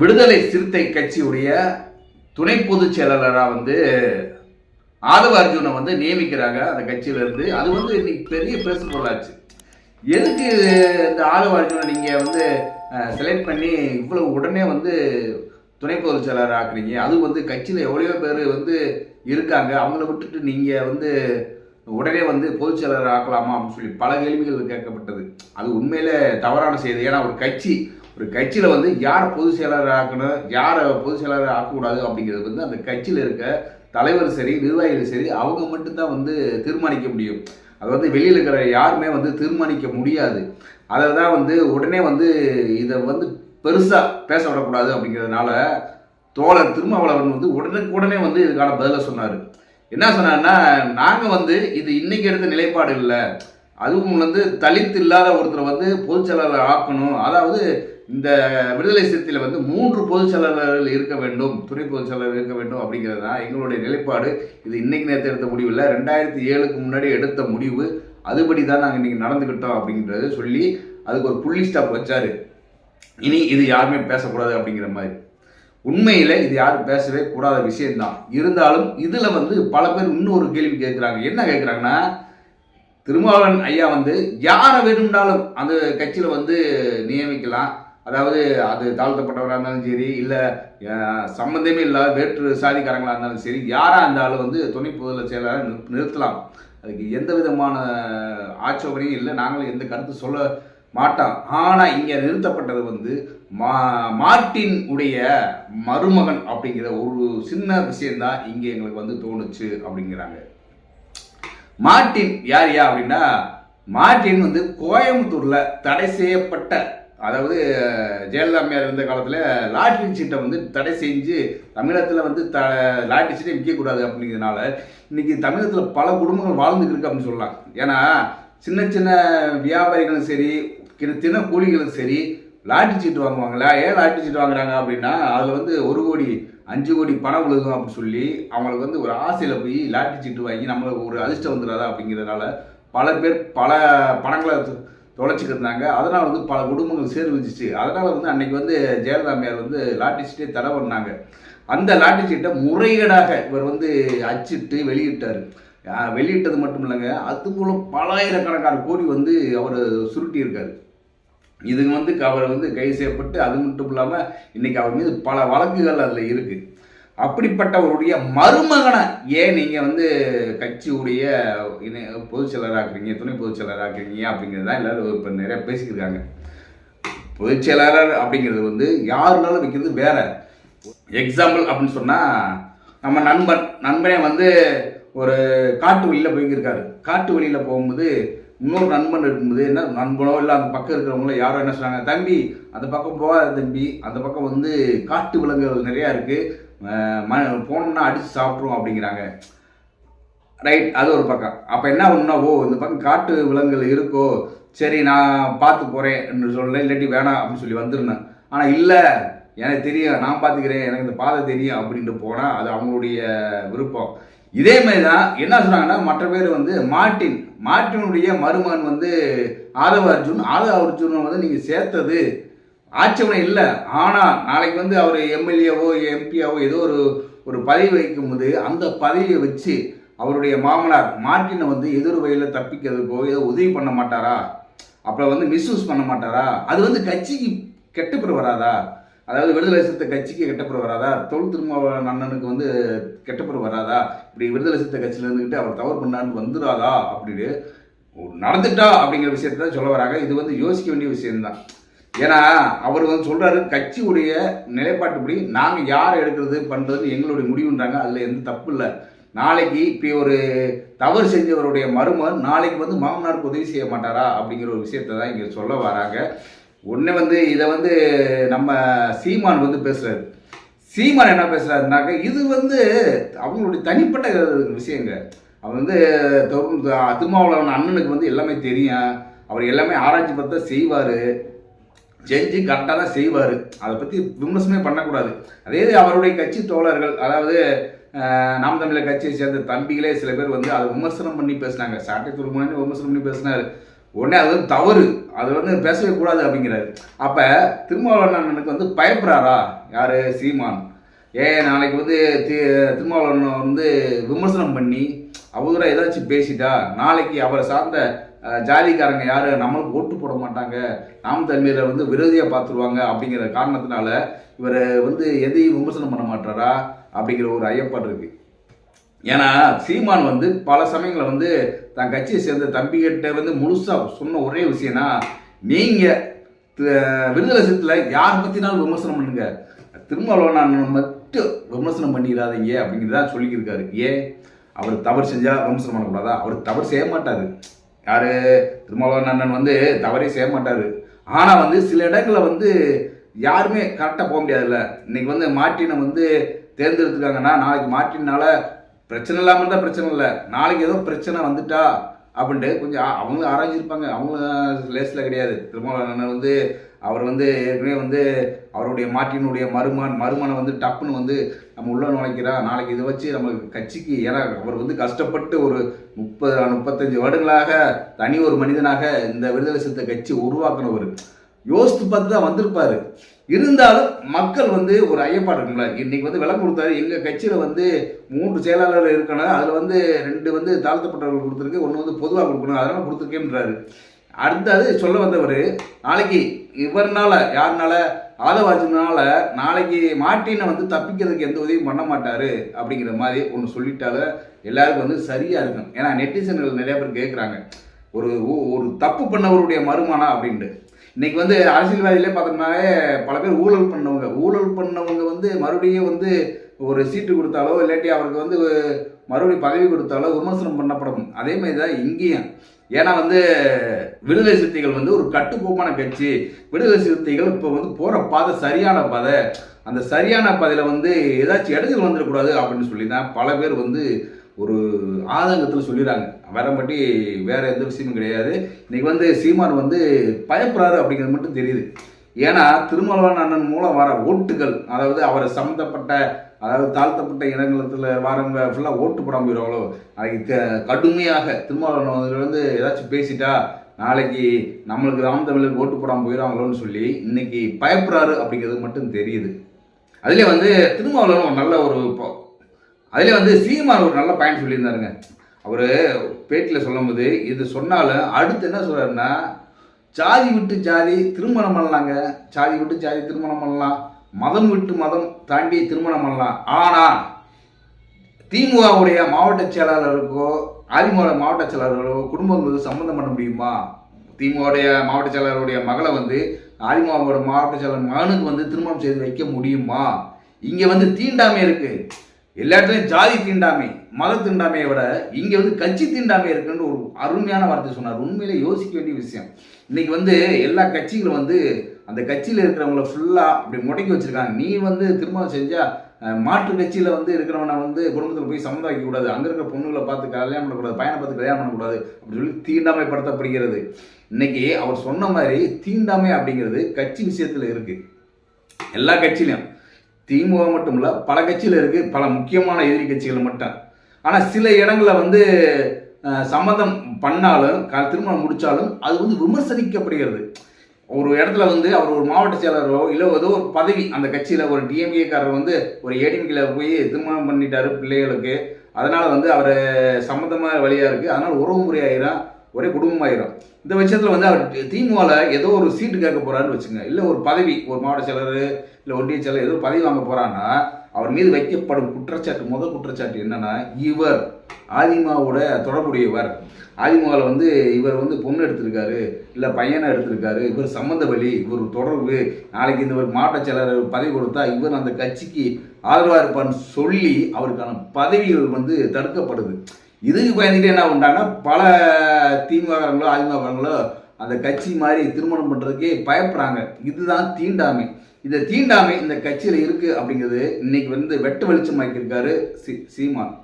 விடுதலை சிறுத்தை கட்சியுடைய துணை பொதுச் செயலாளராக வந்து ஆதவ அர்ஜுனை வந்து நியமிக்கிறாங்க அந்த கட்சியில இருந்து அது வந்து இன்னைக்கு பெரிய பேசு பொருளாச்சு எதுக்கு இந்த ஆதவ அர்ஜுனை நீங்க வந்து செலக்ட் பண்ணி இவ்வளவு உடனே வந்து துணை பொதுச் செயலாளர் ஆக்குறீங்க? அது வந்து கட்சியில எவ்வளவோ பேர் வந்து இருக்காங்க. அவங்கள விட்டுட்டு நீங்க வந்து உடனே வந்து பொதுச் செயலாளர் ஆக்கலாமா அப்படின்னு சொல்லி பல கேள்விகள் கேட்கப்பட்டது. அது உண்மையில தவறான செய்தி. ஏன்னா ஒரு கட்சி ஒரு கட்சியில் வந்து யார் பொதுச் செயலாளர் ஆக்கணும் யாரை பொதுச் செயலாளர் ஆக்கக்கூடாது அப்படிங்கிறது வந்து அந்த கட்சியில் இருக்க தலைவர் சரி நிர்வாகிகள் சரி அவங்க மட்டும்தான் வந்து தீர்மானிக்க முடியும். அது வந்து வெளியில் இருக்கிற யாருமே வந்து தீர்மானிக்க முடியாது. அதை தான் வந்து உடனே வந்து இதை வந்து பெருசாக பேச விடக்கூடாது அப்படிங்கிறதுனால தோழர் திருமாவளவன் வந்து உடனுக்குடனே வந்து இதுக்கான பதிலை சொன்னார். என்ன சொன்னார்னா நாங்கள் வந்து இது இன்னைக்கு எடுத்த நிலைப்பாடு இல்லை. அதுவும் வந்து தலித் இல்லாத ஒருத்தரை வந்து பொதுச் செயலாளர் ஆக்கணும். அதாவது இந்த விடுதலை சிறுத்தையில் வந்து மூன்று பொதுச் செயலாளர்கள் இருக்க வேண்டும் துணை பொதுச் செயலாளர் இருக்க வேண்டும் அப்படிங்கிறது தான் எங்களுடைய நிலைப்பாடு. இது இன்னைக்கு நேரத்தை எடுத்த முடிவு இல்லை ரெண்டாயிரத்தி ஏழுக்கு முன்னாடி எடுத்த முடிவு. அதுபடி தான் நாங்கள் இன்றைக்கி நடந்துக்கிட்டோம் அப்படிங்கிறத சொல்லி அதுக்கு ஒரு புள்ளி ஸ்டாப் வச்சார். இனி இது யாருமே பேசக்கூடாது அப்படிங்கிற மாதிரி. உண்மையில் இது யாரும் பேசவே கூடாத விஷயம்தான். இருந்தாலும் இதில் வந்து பல பேர் இன்னொரு கேள்வி கேட்குறாங்க. என்ன கேட்குறாங்கன்னா திருமாவளவன் ஐயா வந்து யாரை வேணும்னாலும் அந்த கட்சியில் வந்து நியமிக்கலாம். அதாவது அது தாழ்த்தப்பட்டவராக இருந்தாலும் சரி இல்லை சம்மந்தமே இல்லாத வேற்று சாதிக்காரங்களாக இருந்தாலும் சரி யாராக இருந்தாலும் வந்து துணை பொதுல செயலாளர் நிறு- நிறுத்தலாம். அதுக்கு எந்த விதமான ஆட்சோபனையும் இல்லை. நாங்களும் எந்த கருத்து சொல்ல மாட்டோம். ஆனால் இங்கே நிறுத்தப்பட்டது வந்து மா மார்ட்டின் உடைய மருமகன் அப்படிங்கிற ஒரு சின்ன விஷயந்தான் இங்கே எங்களுக்கு வந்து தோணுச்சு அப்படிங்கிறாங்க. மார்ட்டின் யார் யா அப்படின்னா மார்ட்டின் வந்து கோயம்புத்தூரில் தடை செய்யப்பட்ட அதாவது ஜெயலலிதா அம்மையார் இருந்த காலத்தில் லாட்ரி சீட்டை வந்து தடை செஞ்சு தமிழகத்தில் வந்து த லாட்ரி சீட்டை விற்கக்கூடாது அப்படிங்கிறதுனால இன்றைக்கி தமிழகத்தில் பல குடும்பங்கள் வாழ்ந்துட்டு இருக்கு அப்படின்னு சொல்லலாம். ஏன்னா சின்ன சின்ன வியாபாரிகளும் சரி தின கூலிகளும் சரி லாட்ரி சீட்டு வாங்குவாங்களா? ஏன் லாட்ரி சீட்டு வாங்குறாங்க அப்படின்னா அதில் வந்து ஒரு கோடி அஞ்சு கோடி பணம் விழுகும் அப்படின்னு சொல்லி அவங்களுக்கு வந்து ஒரு ஆசையில் போய் லாட்ரி சீட்டு வாங்கி நம்மளுக்கு ஒரு அதிர்ஷ்டம் வந்துடாதா அப்படிங்கிறதுனால பல பேர் பல பணங்களை தொலைச்சிக்கிருந்தாங்க. தொலைச்சிக்கிட்டு இருந்தாங்க அதனால் வந்து பல குடும்பங்கள் சீர்குலைச்சிச்சு அதனால் வந்து அன்னைக்கு வந்து ஜெயலலிதாமையார் வந்து லாட்ரி சீட்டே தடை பண்ணாங்க. அந்த லாட்ரி சீட்டை முறைகேடாக இவர் வந்து அச்சிட்டு வெளியிட்டார். வெளியிட்டது மட்டும் இல்லைங்க. அது போல் பலாயிரக்கணக்கான கோடி வந்து அவர் சுருட்டியிருக்காரு. இதுங்க வந்து அவர் வந்து கைது செய்யப்பட்டு அது மட்டும் இல்லாமல் இன்றைக்கி அவர் மீது பல வழக்குகள் அதில் இருக்குது அப்படிப்பட்டவருடைய மருமகனை ஏன் நீங்கள் வந்து கட்சியுடைய இணை- பொதுச் செயலராக்குறீங்க துணை பொதுச் செயலராக்குறீங்க அப்படிங்கிறது தான் எல்லாரும் இப்போ நிறையா பேசிக்கிருக்காங்க. பொதுச் செயலாளர் அப்படிங்கிறது வந்து யாருனாலும் வைக்கிறது வேற. எக்ஸாம்பிள் அப்படின்னு சொன்னால் நம்ம நண்பன் நண்பனே வந்து ஒரு காட்டு வழியில் போய்க்கிருக்காரு. காட்டு வழியில் போகும்போது இன்னொரு நண்பன் இருக்கும்போது என்ன நண்பனோ இல்லை அந்த பக்கம் இருக்கிறவங்களோ யாரோ என்ன சொன்னாங்க தம்பி அந்த பக்கம் போகாத தம்பி அந்த பக்கம் வந்து காட்டு விலங்குகள் நிறையா இருக்குது ம போனோம்னா அடித்து சாப்பிட்ருவோம் அப்படிங்கிறாங்க. ரைட் அது ஒரு பக்கம். அப்போ என்ன ஒன்றா ஓ இந்த பக்கம் காட்டு விலங்குகள் இருக்கோ சரி நான் பார்த்து போகிறேன் என்று சொல்ல இல்லாட்டி வேணாம் அப்படின்னு சொல்லி வந்துருந்தேன் ஆனால் இல்லை எனக்கு தெரியும் நான் பார்த்துக்கிறேன் எனக்கு இந்த பாதை தெரியும் அப்படின்ட்டு போனால் அது அவங்களுடைய விருப்பம். இதே மாதிரி தான் என்ன சொன்னாங்கன்னா மற்ற பேர் வந்து மார்ட்டின். மார்ட்டினுடைய மருமகன் வந்து ஆதவ அர்ஜுன் ஆதவ அர்ஜுன் வந்து நீங்கள் சேர்த்தது ஆட்சேபனை இல்லை. ஆனால் நாளைக்கு வந்து அவர் எம்எல்ஏவோ எம்பியாவோ ஏதோ ஒரு ஒரு பதவி வைக்கும்போது அந்த பதவியை வச்சு அவருடைய மாமனார் மார்ட்டினை வந்து எதிர் வழியில் தப்பிக்கிறதுக்கோ ஏதோ உதவி பண்ண மாட்டாரா? அப்புறம் வந்து மிஸ்யூஸ் பண்ண மாட்டாரா? அது வந்து கட்சிக்கு கெட்டப்பெற வராதா? அதாவது விடுதலை சிறுத்தை கட்சிக்கு கெட்டப்பெற வராதா? தொல் திருமாவளவன் அண்ணனுக்கு வந்து கெட்டப்பெற வராதா? இப்படி விடுதலை சிறுத்தை கட்சியில் இருந்துக்கிட்டு அவர் தவறு பண்ணான்னு வந்துடாதா அப்படின்னு நடந்துட்டா அப்படிங்கிற விஷயத்தை தான் சொல்ல வராங்க. இது வந்து யோசிக்க வேண்டிய விஷயம்தான். ஏன்னா அவர் வந்து சொல்றாரு கட்சியுடைய நிலைப்பாட்டுப்படி நாங்கள் யார் எடுக்கிறது பண்ணுறது எங்களுடைய முடிவுன்றாங்க. அதில் எந்த தப்பு இல்லை. நாளைக்கு இப்படி ஒரு தவறு செஞ்சவருடைய மருமகன் நாளைக்கு வந்து மாமனாருக்கு உதவி செய்ய மாட்டாரா அப்படிங்கிற ஒரு விஷயத்தை தான் இங்கே சொல்ல வராங்க. ஒன்று வந்து இதை வந்து நம்ம சீமான் வந்து பேசுறாரு. சீமான் என்ன பேசுறாருனாக்க இது வந்து அவங்களுடைய தனிப்பட்ட விஷயங்க. அவர் வந்து தொரு- திருமாவளவன் அண்ணனுக்கு வந்து எல்லாமே தெரியும். அவர் எல்லாமே ஆராய்ச்சி பார்த்தா செய்வார். செஞ்சு கரெக்டாக தான் செய்வார். அதை பற்றி விமர்சனமே பண்ணக்கூடாது. அதே அவருடைய கட்சி தோழர்கள் அதாவது நாம் தமிழர் கட்சியை சேர்ந்த தம்பிகளே சில பேர் வந்து அதை விமர்சனம் பண்ணி பேசினாங்க. சாட்டை துருமணி விமர்சனம் பண்ணி பேசினார். உடனே அது வந்து தவறு. அது வந்து பேசவே கூடாது அப்படிங்கிறாரு. அப்போ திருமாவளவன் வந்து பயப்படுறாரா? யார்? சீமான். ஏ நாளைக்கு வந்து தி- திருமாவளவன் வந்து விமர்சனம் பண்ணி அவரை ஏதாச்சும் பேசிட்டா நாளைக்கு அவரை சார்ந்த ஜாதிக்காரங்க யார்? நம்மளுக்கு ஓட்டு போட மாட்டாங்க. நாம் தன்மையில வந்து விரோதியாக பார்த்துருவாங்க அப்படிங்கிற காரணத்தினால இவர் வந்து எதையும் விமர்சனம் பண்ண மாட்டாரா அப்படிங்கிற ஒரு ஐயப்பாடு இருக்கு. ஏன்னா சீமான் வந்து பல சமயங்களில் வந்து தன் கட்சியை சேர்ந்த தம்பிகிட்ட வந்து முழுசாக சொன்ன ஒரே விஷயம்னா நீங்கள் த- விடுதலை சிறுத்தையில் யார் பற்றினாலும் விமர்சனம் பண்ணுங்க. திருமாவளவன் மட்டும் விமர்சனம் பண்ணிடாதீங்க அப்படிங்கிறத சொல்லியிருக்காரு ஏன்? அவர் தவறு செஞ்சால் விமர்சனம் பண்ணக்கூடாதா? அவர் தவறு செய்ய மாட்டார். யாரு? திருமாவளவன் அண்ணன் வந்து தவறே செய்ய மாட்டார். ஆனால் வந்து சில இடங்களில் வந்து யாருமே கரெக்டாக போக முடியாதுல்ல. இன்னைக்கு வந்து மார்ட்டினை வந்து தேர்ந்தெடுத்துருக்காங்கன்னா நாளைக்கு மார்ட்டினால பிரச்சனை இல்லாமல் தான் பிரச்சனை இல்லை. நாளைக்கு ஏதோ பிரச்சனை வந்துட்டா அப்படின்ட்டு கொஞ்சம் அவங்களும் ஆராய்ஞ்சிருப்பாங்க. அவங்களும் லேஸில் கிடையாது. திருமாவளவன் வந்து அவர் வந்து ஏற்கனவே வந்து அவருடைய மாட்டினுடைய மருமன் மருமனை வந்து டப்புன்னு வந்து நம்ம உள்ள நுழைக்கிறா நாளைக்கு இதை வச்சு நம்ம கட்சிக்கு ஏன்னா அவர் வந்து கஷ்டப்பட்டு ஒரு முப்பது முப்பத்தஞ்சு வருடங்களாக தனி ஒரு மனிதனாக இந்த விடுதலை சிறுத்தை கட்சி உருவாக்குனவர். யோசித்து பார்த்து தான் வந்திருப்பார். இருந்தாலும் மக்கள் வந்து ஒரு ஐயப்பாடு இருக்கும்ல. இன்னைக்கு வந்து விலை கொடுத்தாரு எங்கள் கட்சியில் வந்து மூன்று செயலாளர்கள் இருக்கணும் அதில் வந்து ரெண்டு வந்து தாழ்த்தப்பட்டவர்கள் கொடுத்துருக்கு ஒன்று வந்து பொதுவாக கொடுக்கணும் அதெல்லாம் கொடுத்துருக்கேன்றாரு. அடுத்தது சொல்ல வந்தவர் நாளைக்கு இவர்னால யாருனால ஆதவாஜனால நாளைக்கு மாட்டினை வந்து தப்பிக்கிறதுக்கு எந்த உதவியும் பண்ண மாட்டார் அப்படிங்கிற மாதிரி ஒன்று சொல்லிட்டால எல்லாருக்கும் வந்து சரியாக இருக்கும் ஏன்னா நெட்டிசன்கள் நிறைய பேர் கேட்குறாங்க ஒரு ஊ- ஒரு தப்பு பண்ணவருடைய மறுமானா அப்படின்ட்டு. இன்னைக்கு வந்து அரசியல்வாதியிலே பார்த்தோம்னாலே பல பேர் ஊழல் பண்ணவங்க. ஊழல் பண்ணவங்க வந்து மறுபடியும் வந்து ஒரு சீட்டு கொடுத்தாலோ இல்லாட்டி அவருக்கு வந்து மறுபடியும் பதவி கொடுத்தாலோ விமர்சனம் பண்ணப்படும் அதே மாதிரி தான் இங்கேயும். ஏன்னா வந்து விடுதலை சிறுத்தைகள் வந்து ஒரு கட்டுக்கோப்பான கட்சி. விடுதலை சிறுத்தைகள் இப்போ வந்து போகிற பாதை சரியான பாதை. அந்த சரியான பாதையில் வந்து ஏதாச்சும் இடத்துல வந்துடக்கூடாது அப்படின்னு சொல்லி தான் பல பேர் வந்து ஒரு ஆதங்கத்தில் சொல்லிடுறாங்க. வரம்பட்டி வேறு எந்த விஷயமும் கிடையாது. இன்றைக்கி வந்து சீமான் வந்து பயப்படுறாரு அப்படிங்கிறது மட்டும் தெரியுது. ஏன்னா திருமாவளவன் அண்ணன் மூலம் வர ஓட்டுகள் அதாவது அவரை சம்மந்தப்பட்ட அதாவது தாழ்த்தப்பட்ட இனங்களத்தில் வாரவங்க ஃபுல்லாக ஓட்டு போடாமல் போயிடுவாங்களோ நாளைக்கு கடுமையாக திருமாவளவன் வந்து ஏதாச்சும் பேசிட்டா நாளைக்கு நம்மளுக்கு ராம் தமிழுக்கு ஓட்டு போடாமல் போயிடுவாங்களோன்னு சொல்லி இன்னைக்கு பயப்படுறாரு அப்படிங்கிறது மட்டும் தெரியுது. அதுலேயே வந்து திருமாவளவன் ஒரு நல்ல ஒரு அதிலே வந்து சீமான் ஒரு நல்ல பயன் சொல்லியிருந்தாருங்க. அவர் பேட்டியில் சொல்லும்போது இது சொன்னாலும் அடுத்து என்ன சொல்கிறாருன்னா ஜாதி விட்டு ஜாதி திருமணம் பண்ணலாங்க. ஜாதி விட்டு ஜாதி திருமணம் பண்ணலாம். மதம் விட்டு மதம் தாண்டி திருமணம் பண்ணலாம் ஆனால் திமுகவுடைய மாவட்ட செயலாளருக்கோ அதிமுக மாவட்ட செயலாளர்களோ குடும்பம் வந்து சம்மந்தம் பண்ண முடியுமா? திமுகவுடைய மாவட்ட செயலாளருடைய மகளை வந்து அதிமுகவோட மாவட்ட செயலாளர் மகனுக்கு வந்து திருமணம் செய்து வைக்க முடியுமா? இங்கே வந்து தீண்டாமை இருக்குது எல்லா இடத்துலையும் ஜாதி தீண்டாமை மத தீண்டாமையை விட இங்கே வந்து கட்சி தீண்டாமை இருக்குன்னு ஒரு அருமையான வார்த்தை சொன்னார். உண்மையிலே யோசிக்க வேண்டிய விஷயம். இன்னைக்கு வந்து எல்லா கட்சிகளும் வந்து அந்த கட்சியில் இருக்கிறவங்கள ஃபுல்லாக அப்படி முடக்கி வச்சிருக்காங்க. நீ வந்து திருமணம் செஞ்சால் மாற்று கட்சியில் வந்து இருக்கிறவனை வந்து குடும்பத்தில் போய் சம்மந்தம் வைக்கக்கூடாது அங்கே இருக்கிற பொண்ணுங்களை பார்த்து கல்யாணம் பண்ணக்கூடாது பையனை பார்த்து கல்யாணம் பண்ணக்கூடாது அப்படின்னு சொல்லி தீண்டாமைப்படுத்தப்படுகிறது. இன்னைக்கு அவர் சொன்ன மாதிரி தீண்டாமை அப்படிங்கிறது கட்சி விஷயத்தில் இருக்குது எல்லா கட்சியிலையும் திமுக மட்டும் இல்லை பல கட்சியில் இருக்குது பல முக்கியமான எதிரி கட்சிகள் மட்டும். ஆனால் சில இடங்களில் வந்து சம்மதம் பண்ணாலும் க- திருமணம் முடித்தாலும் அது வந்து விமர்சனிக்கப்படுகிறது ஒரு இடத்துல வந்து அவர் ஒரு மாவட்ட செயலரோ இல்லை ஏதோ ஒரு பதவி அந்த கட்சியில் ஒரு டிஎம்ஏக்காரர் வந்து ஒரு ஏடிஎம்கேல போய் திருமணம் பண்ணிட்டாரு பிள்ளைகளுக்கு அதனால் வந்து அவர் சம்மந்தமாக வழியாக இருக்குது அதனால் உறவு முறையாயிரும் ஒரே குடும்பமாயிரும் இந்த பட்சத்தில் வந்து அவர் திமுகவில் ஏதோ ஒரு சீட்டு கேட்க போகிறான்னு வச்சுங்க இல்லை ஒரு பதவி ஒரு மாவட்ட செயலர் இல்லை ஒன்றிய செயலர் ஏதோ பதவி வாங்க போகிறான்னா அவர் மீது வைக்கப்படும் குற்றச்சாட்டு முதல் குற்றச்சாட்டு என்னன்னா இவர் ஆதிமாவோட தொடர்புடையவர். ஆதிமாவில் வந்து இவர் வந்து பொண்ணு எடுத்திருக்காரு இல்லை பையனை எடுத்திருக்காரு இவர் சம்மந்த வழி இவர் தொடர்பு. நாளைக்கு இந்த ஒரு மாவட்ட செயலர் பதவி கொடுத்தா இவர் அந்த கட்சிக்கு ஆதரவாக இருப்பார்னு சொல்லி அவருக்கான பதவிகள் வந்து தடுக்கப்படுது. இதுக்கு பயந்துட்டு என்ன பண்ணாங்கன்னா பல திமுகங்களோ அதிமுகங்களோ அந்த கட்சி மாதிரி திருமணம் பண்ணுறதுக்கே பயப்படுறாங்க. இதுதான் தீண்டாமை. இந்த தீண்டாமை இந்த கட்சியில் இருக்குது அப்படிங்கிறது இன்னைக்கு வந்து வெட்டு வெளிச்சமாக்கியிருக்காரு சி சீமான்.